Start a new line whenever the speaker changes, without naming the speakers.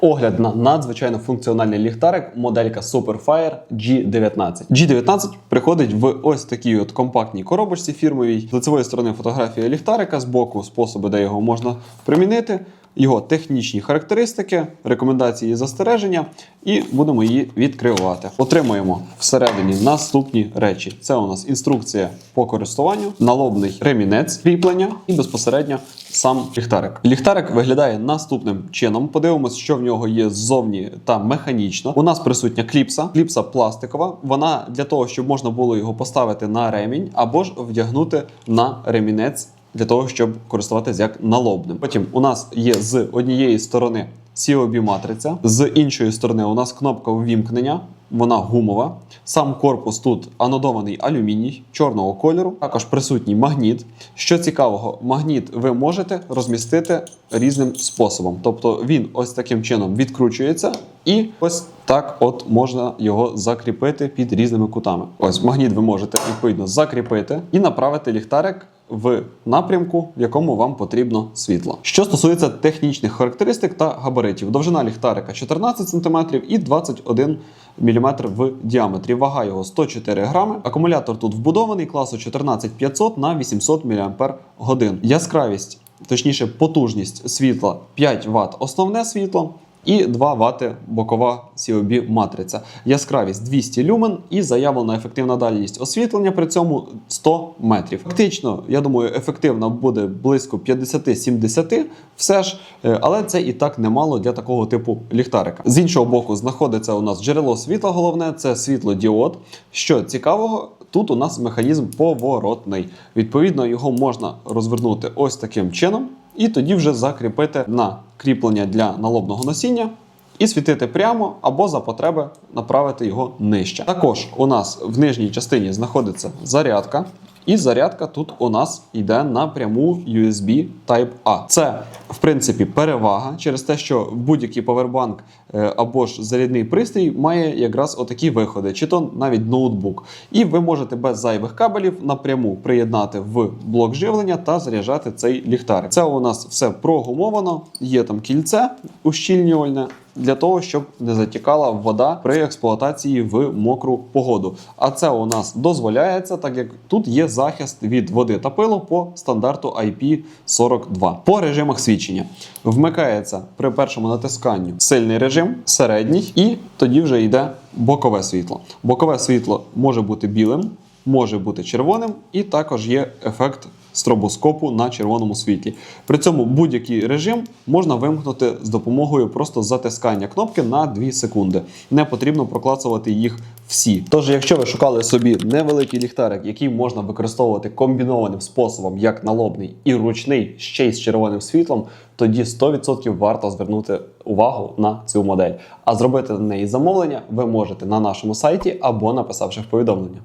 Огляд на надзвичайно функціональний ліхтарик моделька Superfire G19. G19 приходить в ось такій от компактній коробочці фірмовій. З лицевої сторони фотографія ліхтарика, з боку способи, де його можна примінити. Його технічні характеристики, рекомендації і застереження, і будемо її відкривати. Отримуємо всередині наступні речі: це у нас інструкція по користуванню, налобний ремінець кріплення і безпосередньо сам ліхтарик. Ліхтарик виглядає наступним чином. Подивимось, що в нього є ззовні та механічно. У нас присутня кліпса, кліпса пластикова. Вона для того, щоб можна було його поставити на ремінь або ж вдягнути на ремінець для того, щоб користуватися як налобним. Потім у нас є з однієї сторони COB матриця, з іншої сторони у нас кнопка ввімкнення. Вона гумова. Сам корпус тут анодований алюміній чорного кольору. Також присутній магніт. Що цікавого, магніт ви можете розмістити різним способом. Тобто він ось таким чином відкручується, і ось так от можна його закріпити під різними кутами. Ось магніт ви можете відповідно закріпити і направити ліхтарик в напрямку, в якому вам потрібно світло. Що стосується технічних характеристик та габаритів, довжина ліхтарика 14 см і 21 мм в діаметрі. Вага його 104 грами. Акумулятор тут вбудований класу 14500 на 800 мАч. Яскравість, точніше, потужність світла 5 Вт основне світло. І 2 Вт бокова COB матриця. Яскравість 200 люмен і заявлена ефективна дальність освітлення при цьому 100 метрів. Фактично, я думаю, ефективна буде близько 50-70, все ж, е, але це і так немало для такого типу ліхтарика. З іншого боку, знаходиться у нас джерело світла. Головне це світлодіод. Що цікавого, тут у нас механізм поворотний. Відповідно, його можна розвернути ось таким чином і тоді вже закріпити на кріплення для налобного носіння і світити прямо або за потреби направити його нижче. Також у нас в нижній частині знаходиться зарядка. І зарядка тут у нас йде напряму USB Type-A. Це, в принципі, перевага через те, що будь-який повербанк або ж зарядний пристрій має якраз отакі виходи, чи то навіть ноутбук. І ви можете без зайвих кабелів напряму приєднати в блок живлення та заряджати цей ліхтарик. Це у нас все прогумовано, є там кільце ущільнювальне. Для того щоб не затікала вода при експлуатації в мокру погоду. А це у нас дозволяється, так як тут є захист від води та пилу по стандарту IP42. По режимах свідчення вмикається при першому натисканню сильний режим, середній, і тоді вже йде бокове світло. Бокове світло може бути білим, може бути червоним, і також є ефект стробоскопу на червоному світлі. При цьому будь-який режим можна вимкнути з допомогою просто затискання кнопки на 2 секунди. Не потрібно проклацувати їх всі. Тож, якщо ви шукали собі невеликий ліхтарик, який можна використовувати комбінованим способом, як налобний і ручний, ще й з червоним світлом, тоді 100% варто звернути увагу на цю модель. А зробити на неї замовлення ви можете на нашому сайті або написавши в повідомлення.